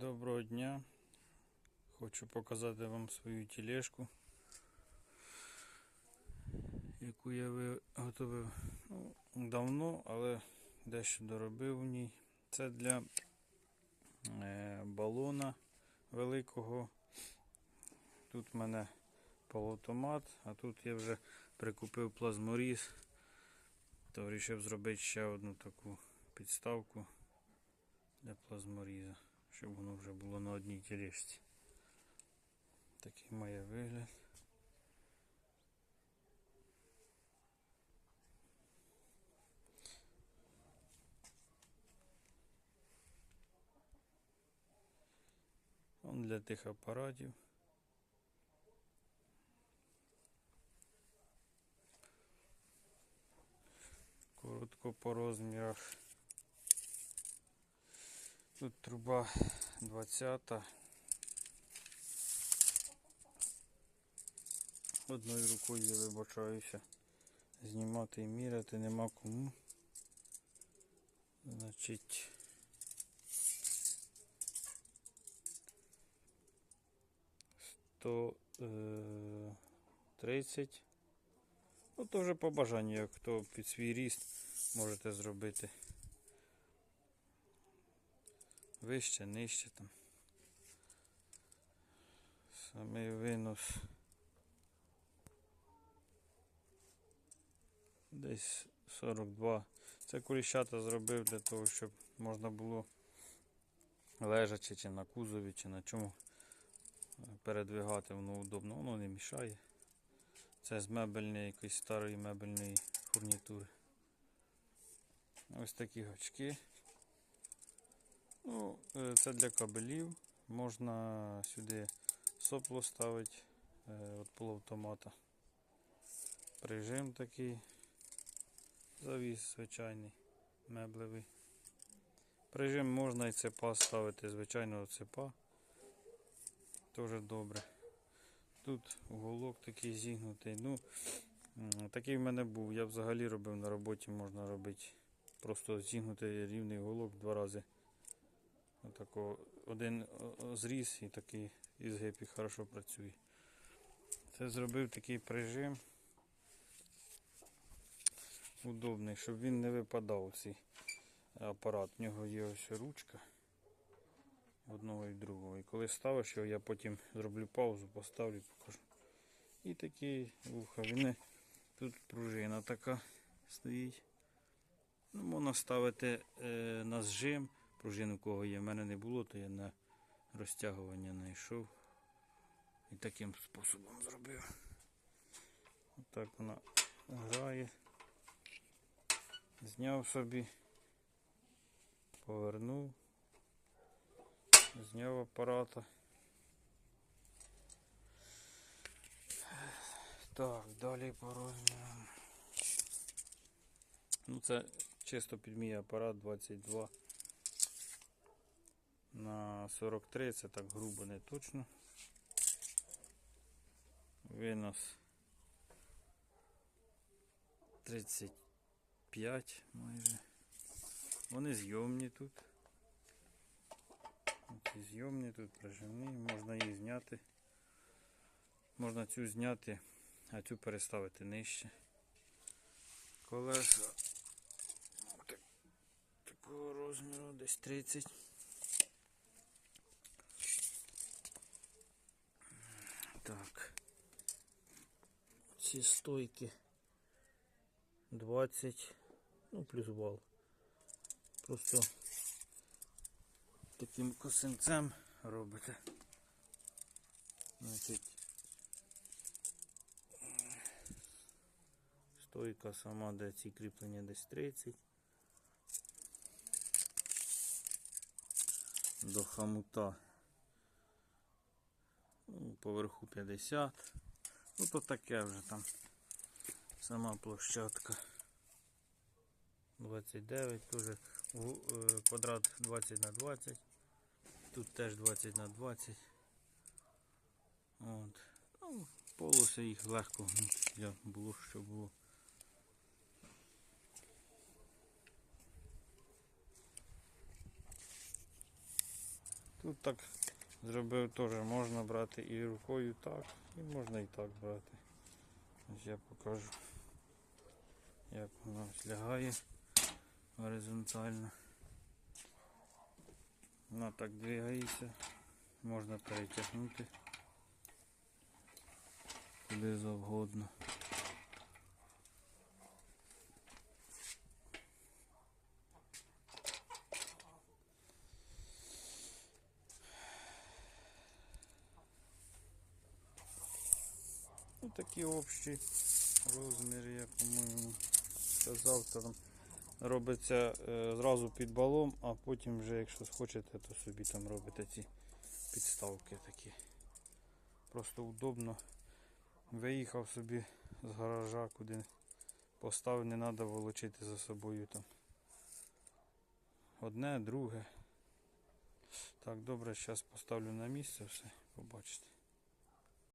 Доброго дня. Хочу показати вам свою тележку, яку я виготовив ну, давно, але дещо доробив в ній. Це для е, балона великого. Тут в мене полуавтомат, а тут я вже прикупив плазморіз, то вирішив зробити ще одну таку підставку для плазморіза щоб воно вже було на одній тележці. Такий має вигляд. Он для тих апаратів. Коротко по розмірах. Тут труба 20. Одною рукою я вибачаюся. Знімати і міряти нема кому. Значить. Сто е, тридцять. Ну, то вже по бажанню, як хто під свій ріст можете зробити. Вище, нижче там. Самий винос. Десь 42. Це куліщата зробив для того, щоб можна було лежачи чи на кузові, чи на чому передвигати, воно удобно, воно не мішає. Це з мебельної якоїсь старої мебельної фурнітури. Ось такі гачки. Ну, е, Це для кабелів. Можна сюди сопло ставити е, від полуавтомата. Прижим такий. Завіс звичайний, меблевий. Прижим можна і цепа ставити, звичайного цепа. Теж добре. Тут уголок такий зігнутий. Ну, Такий в мене був. Я взагалі робив на роботі, можна робити. Просто зігнутий рівний уголок два рази. Отако один зріз і такий ізгиб і хорошо працює. Це зробив такий прижим. Удобний, щоб він не випадав цей апарат. В нього є ось ручка одного і другого. І коли ставиш його, я потім зроблю паузу, поставлю і покажу. І такі вуха. Він тут пружина така стоїть. Ну, Можна ставити е, на зжим. Пружин у кого є, в мене не було, то я на розтягування знайшов. І таким способом зробив. Отак вона грає. Зняв собі, повернув, зняв апарата. Так, далі по розмірам. Ну це чисто під мій апарат 22 на 43, це так грубо не точно. Винос 35 майже. Вони зйомні тут. Ці зйомні тут прижимні, можна їх зняти. Можна цю зняти, а цю переставити нижче. Колеса такого розміру, десь 30. Так. Ці стойки 20, ну плюс вал. Просто таким косинцем робите. Значить, стойка сама, де ці кріплення десь 30. До хамута Ну, поверху 50. Ну то таке вже там сама площадка. 29, теж е, квадрат 20 на 20. Тут теж 20 на 20. От. Ну, полоси їх легко для було, що було. Тут так зробив теж можна брати і рукою так, і можна і так брати. Ось я покажу, як ось лягає горизонтально. Вона так двигається, можна перетягнути куди завгодно. Такі общі розміри, я по-моєму сказав, там робиться е, зразу під балом, а потім вже, якщо хочете, то собі там робите ці підставки такі. Просто удобно. Виїхав собі з гаража, куди поставив, не треба волочити за собою там. Одне, друге. Так, добре, зараз поставлю на місце все, побачите.